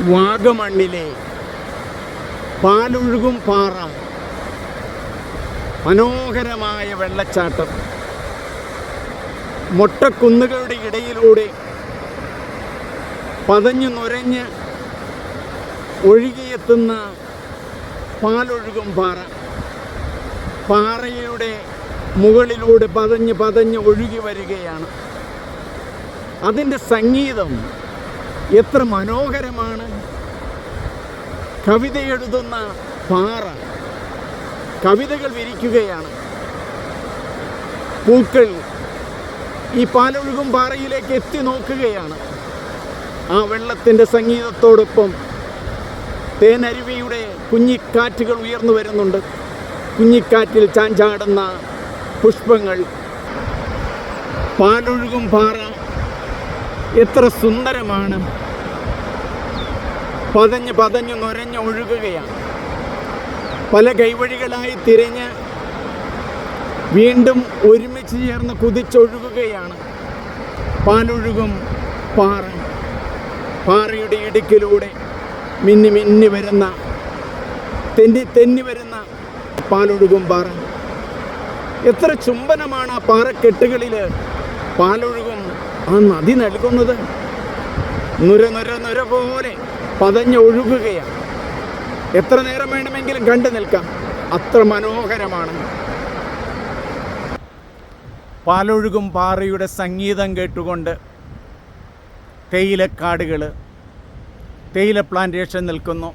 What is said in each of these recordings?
വാഗമണ്ണിലെ പാലൊഴുകും പാറ. മനോഹരമായ വെള്ളച്ചാട്ടം. മൊട്ടക്കുന്നുകളുടെ ഇടയിലൂടെ പതഞ്ഞു നുരഞ്ഞ് ഒഴുകിയെത്തുന്ന പാലൊഴുകും പാറ. പാറയുടെ മുകളിലൂടെ പതഞ്ഞ് പതഞ്ഞ് ഒഴുകി വരികയാണ്. അതിന്റെ സംഗീതം എത്ര മനോഹരമാണ്. കവിത എഴുതുന്ന പാറ. കവിതകൾ വിരിക്കുകയാണ്. പൂക്കൾ ഈ പാലൊഴുകും പാറയിലേക്ക് എത്തി നോക്കുകയാണ്. ആ വെള്ളത്തിന്റെ സംഗീതത്തോടൊപ്പം തേനരുവിയുടെ കുഞ്ഞിക്കാറ്റുകൾ ഉയർന്നു വരുന്നുണ്ട്. കുഞ്ഞിക്കാറ്റിൽ ചാഞ്ചാടുന്ന പുഷ്പങ്ങൾ. പാലൊഴുകും പാറ എത്ര സുന്ദരമാണ്. പതഞ്ഞ് പതഞ്ഞ് നുരഞ്ഞ് ഒഴുകുകയാണ്. പല കൈവഴികളായി തിരിഞ്ഞ് വീണ്ടും ഒരുമിച്ച് ചേർന്ന് കുതിച്ചൊഴുകുകയാണ്. പാലൊഴുകും പാറ. പാറയുടെ ഇടുക്കിലൂടെ മിന്നി മിന്നി വരുന്ന തെന്നി തെന്നി വരുന്ന പാലൊഴുകും പാറ. എത്ര ചുംബനമാണ് ആ പാറക്കെട്ടുകളിൽ പാലൊഴുകും ആ നദി നൽകുന്നത് നുര നുര നുര പോലെ പതഞ്ഞ് ഒഴുകുകയാണ്. എത്ര നേരം വേണമെങ്കിലും കണ്ടു നിൽക്കാം. അത്ര മനോഹരമാണ്. പാലൊഴുകും പാറയുടെ സംഗീതം കേട്ടുകൊണ്ട് തേയിലക്കാടുകൾ തേയില പ്ലാന്റേഷൻ നിൽക്കുന്നു.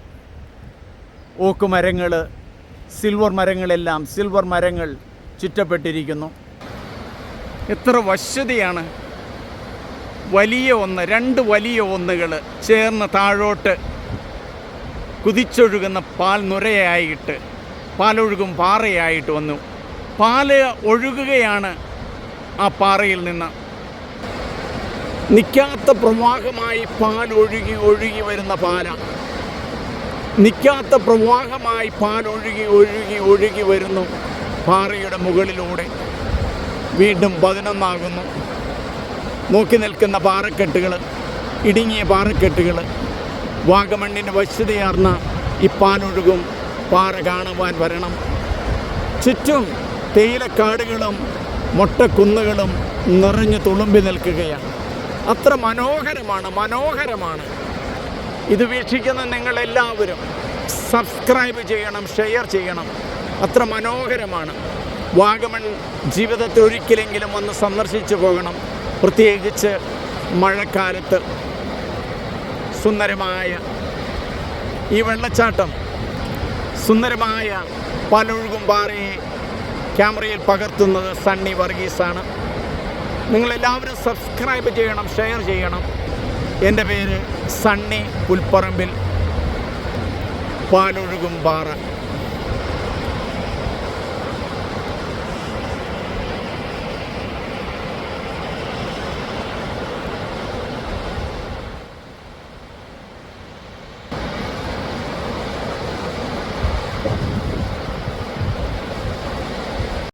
ഓക്ക് ഓക്കുമരങ്ങൾ സിൽവർ മരങ്ങളെല്ലാം സിൽവർ മരങ്ങൾ ചുറ്റപ്പെട്ടിരിക്കുന്നു. എത്ര വശ്യതയാണ് വലിയ ഒന്ന് രണ്ട് വലിയ ഒന്നുകൾ ചേർന്ന് താഴോട്ട് കുതിച്ചൊഴുകുന്ന പാൽ നുരയായിട്ട് പാലൊഴുകും പാറയായിട്ട് വന്നു. പാൽ ഒഴുകുകയാണ് ആ പാറയിൽ നിന്ന്. നിൽക്കാത്ത പ്രവാഹമായി പാൽ ഒഴുകി ഒഴുകി വരുന്ന പാല. നിൽക്കാത്ത പ്രവാഹമായി പാൽ ഒഴുകി ഒഴുകി ഒഴുകി വരുന്നു പാറയുടെ മുകളിലൂടെ. വീണ്ടും പതിനൊന്നാകുന്നു. നോക്കി നിൽക്കുന്ന പാറക്കെട്ടുകൾ ഇടുങ്ങിയ പാറക്കെട്ടുകൾ വാഗമണ്ണിന്റെ വശ്യതയാർന്ന ഇപ്പാനൊഴുകും പാറ കാണുവാൻ വരണം. ചുറ്റും തേയിലക്കാടുകളും മൊട്ടക്കുന്നുകളും നിറഞ്ഞു തുളുമ്പി നിൽക്കുകയാണ്. അത്ര മനോഹരമാണ് മനോഹരമാണ്. ഇത് വീക്ഷിക്കുന്ന നിങ്ങളെല്ലാവരും സബ്സ്ക്രൈബ് ചെയ്യണം ഷെയർ ചെയ്യണം. അത്ര മനോഹരമാണ്. വാഗമൺ ജീവിതത്തിൽ ഒരിക്കലെങ്കിലും ഒന്ന് സന്ദർശിച്ചു പോകണം. പ്രത്യേകിച്ച് മഴക്കാലത്ത് സുന്ദരമായ ഈ വെള്ളച്ചാട്ടം സുന്ദരമായ പലൊഴുകും പാറയെ ക്യാമറയിൽ പകർത്തുന്നത് സണ്ണി വർഗീസാണ്. നിങ്ങളെല്ലാവരും സബ്സ്ക്രൈബ് ചെയ്യണം ഷെയർ ചെയ്യണം. എന്റെ പേര് സണ്ണി പുൽപ്പറമ്പിൽ പാലൊഴുകും പാറ.